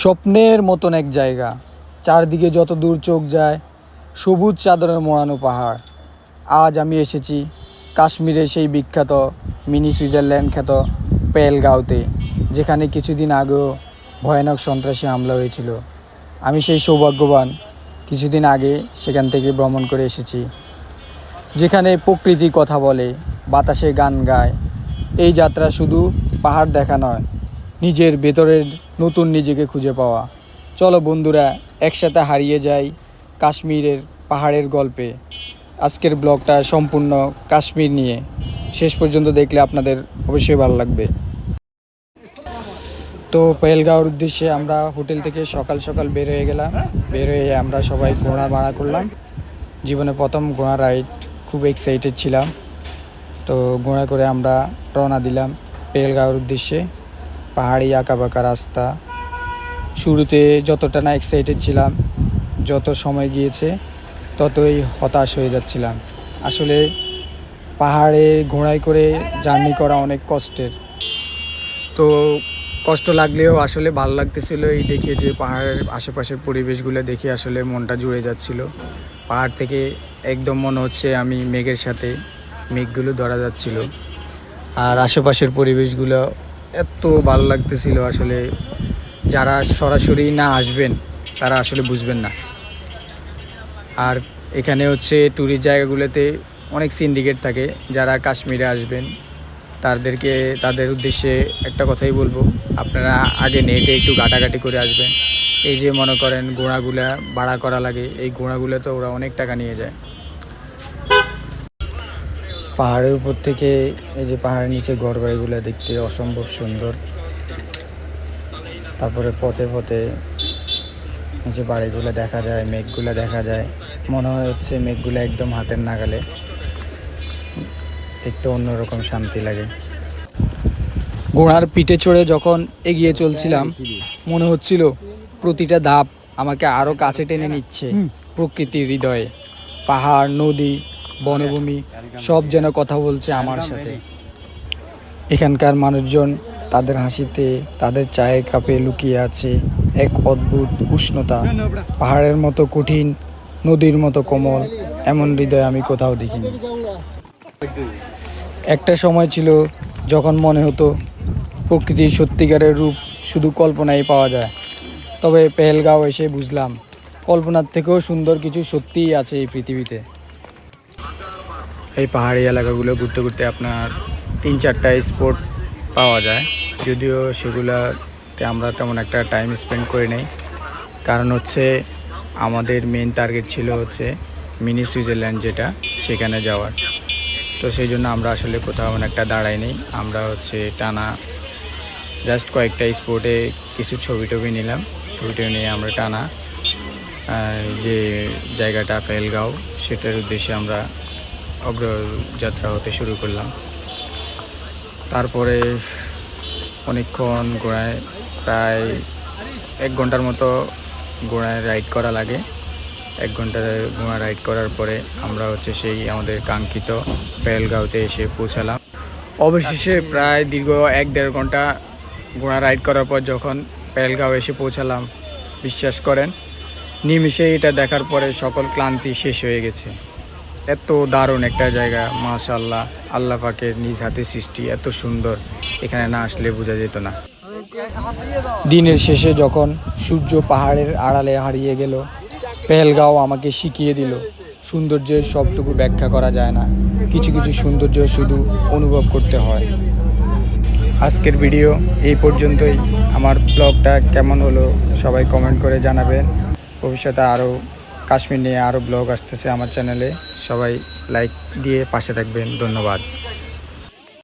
স্বপ্নের মতন এক জায়গা। চারদিকে যত দূর চোখ যায়, সবুজ চাদরের মোড়ানো পাহাড়। আজ আমি এসেছি কাশ্মীরের সেই বিখ্যাত মিনি সুইজারল্যান্ড খ্যাত পেলগাঁওতে যেখানে কিছুদিন আগেও ভয়ানক সন্ত্রাসী হামলা হয়েছিল। আমি সেই সৌভাগ্যবান কিছুদিন আগে সেখান থেকে ভ্রমণ করে এসেছি, যেখানে প্রকৃতি কথা বলে, বাতাসে গান গায়। এই যাত্রা শুধু পাহাড় দেখা নয় নিজের ভেতরের নতুন নিজেকে খুঁজে পাওয়া। চলো বন্ধুরা, একসাথে হারিয়ে যাই কাশ্মীরের পাহাড়ের গল্পে। আজকের ব্লগটা সম্পূর্ণ কাশ্মীর নিয়ে। শেষ পর্যন্ত দেখলে আপনাদের অবশ্যই ভালো লাগবে। তো পেহেলগাঁওর উদ্দেশ্যে আমরা হোটেল থেকে সকাল সকাল বের হয়ে গেলাম। বের হয়ে আমরা সবাই ঘোড়া ভাড়া করলাম। জীবনে প্রথম ঘোড়া রাইড, খুব এক্সাইটেড ছিলাম। তো ঘোড়া করে আমরা রওনা দিলাম পেহেলগাঁওর উদ্দেশ্যে। পাহাড়ি আঁকাবাঁকা রাস্তা। শুরুতে যতটা না এক্সাইটেড ছিলাম, যত সময় গিয়েছে, ততই হতাশ হয়ে যাচ্ছিলাম। আসলে পাহাড়ে ঘোড়ায় করে জার্নি করা অনেক কষ্টের। তো কষ্ট লাগলেও আসলে ভালো লাগতেছিল এই দেখে যে পাহাড়ের আশেপাশের পরিবেশগুলো দেখে আসলে মনটা জুড়ে যাচ্ছিল। পাহাড় থেকে একদম মনে হচ্ছে আমি মেঘের সাথে মেঘগুলো ধরা যাচ্ছিল। আর আশেপাশের পরিবেশগুলো এত ভালো লাগতেছিল আসলে। যারা সরাসরি না আসবেন, তারা আসলে বুঝবেন না। আর এখানে হচ্ছে ট্যুরিস্ট জায়গাগুলোতে অনেক সিন্ডিকেট থাকে, যারা কাশ্মীরে আসবেন। তাদেরকে, তাদের উদ্দেশ্যে একটা কথাই বলব, আপনারা আগে নেটে একটু ঘাটাঘাটি করে আসবেন। এই যে মনে করেন, ঘোড়াগুলা ভাড়া করা লাগে, এই ঘোড়াগুলো তো ওরা অনেক টাকা নিয়ে যায়। পাহাড়ের উপর থেকে এই যে পাহাড়ের নিচে ঘর বাড়িগুলো দেখতে অসম্ভব সুন্দর। তারপরে পথে পথে এই যে বাড়িগুলো দেখা যায় মেঘগুলো দেখা যায়। মনে হয় হচ্ছে মেঘগুলো একদম হাতের নাগালে। দেখতে অন্যরকম শান্তি লাগে। ঘোড়ার পিঠে চড়ে যখন এগিয়ে চলছিলাম মনে হচ্ছিল প্রতিটা ধাপ আমাকে আরও কাছে টেনে নিচ্ছে প্রকৃতির হৃদয়ে। পাহাড় নদী বনভূমি সব যেন কথা বলছে আমার সাথে। এখানকার মানুষজন তাদের হাসিতে তাদের চায়ের কাপে লুকিয়ে আছে এক অদ্ভুত উষ্ণতা। পাহাড়ের মতো কঠিন নদীর মতো কোমল এমন হৃদয় আমি কোথাও দেখিনি। একটা সময় ছিল যখন মনে হতো প্রকৃতির সত্যিকারের রূপ শুধু কল্পনায় পাওয়া যায়। তবে পেহেলগাঁও এসে বুঝলাম কল্পনার থেকেও সুন্দর কিছু সত্যিই আছে এই পৃথিবীতে। এই পাহাড়ি এলাকাগুলো ঘুরতে ঘুরতে আপনার তিন চারটা স্পট পাওয়া যায়। যদিও সেগুলোতে আমরা তেমন একটা টাইম স্পেন্ড করে নেই। কারণ হচ্ছে আমাদের মেন টার্গেট ছিল হচ্ছে মিনি সুইজারল্যান্ড যেটা, সেখানে যাওয়ার। তো সেই জন্য আমরা আসলে কোথাও একটা দাঁড়াই নেই। আমরা হচ্ছে টানা জাস্ট কয়েকটা স্পটে কিছু ছবি টবি নিলাম। ছবি টবি নিয়ে আমরা টানা যে জায়গাটা পেলগাঁও, সেটার উদ্দেশ্যে আমরা অগ্রযাত্রা হতে শুরু করলাম। তারপরে অনেকক্ষণ ঘোড়ায় প্রায় এক ঘণ্টার মতো ঘোড়ায় রাইড করা লাগে। এক ঘণ্টা ঘোড়া রাইড করার পরে আমরা হচ্ছে সেই আমাদের কাঙ্ক্ষিত পেলগাঁওতে এসে পৌঁছালাম। অবশেষে প্রায় দীর্ঘ এক দেড় ঘণ্টা ঘোড়া রাইড করার পর যখন পেলগাঁও এসে পৌঁছালাম, বিশ্বাস করেন নিমিষে এটা দেখার পরে সকল ক্লান্তি শেষ হয়ে গেছে। এত দারুণ একটা জায়গা মাশাল্লাহ আল্লাহ পাকের নিজ হাতে সৃষ্টি, এত সুন্দর। এখানে না আসলে বোঝা যেত না। দিনের শেষে যখন সূর্য পাহাড়ের আড়ালে হারিয়ে গেল, পেহেলগাঁও আমাকে শিখিয়ে দিল, সৌন্দর্যের সবটুকু ব্যাখ্যা করা যায় না। কিছু কিছু সৌন্দর্য শুধু অনুভব করতে হয়। আজকের ভিডিও এই পর্যন্তই। আমার ব্লগটা কেমন হলো সবাই কমেন্ট করে জানাবেন। ভবিষ্যতে আরও কাশ্মীর নিয়ে আরও ব্লগ আসতেছে আমার চ্যানেলে সবাই লাইক দিয়ে পাশে থাকবেন। ধন্যবাদ।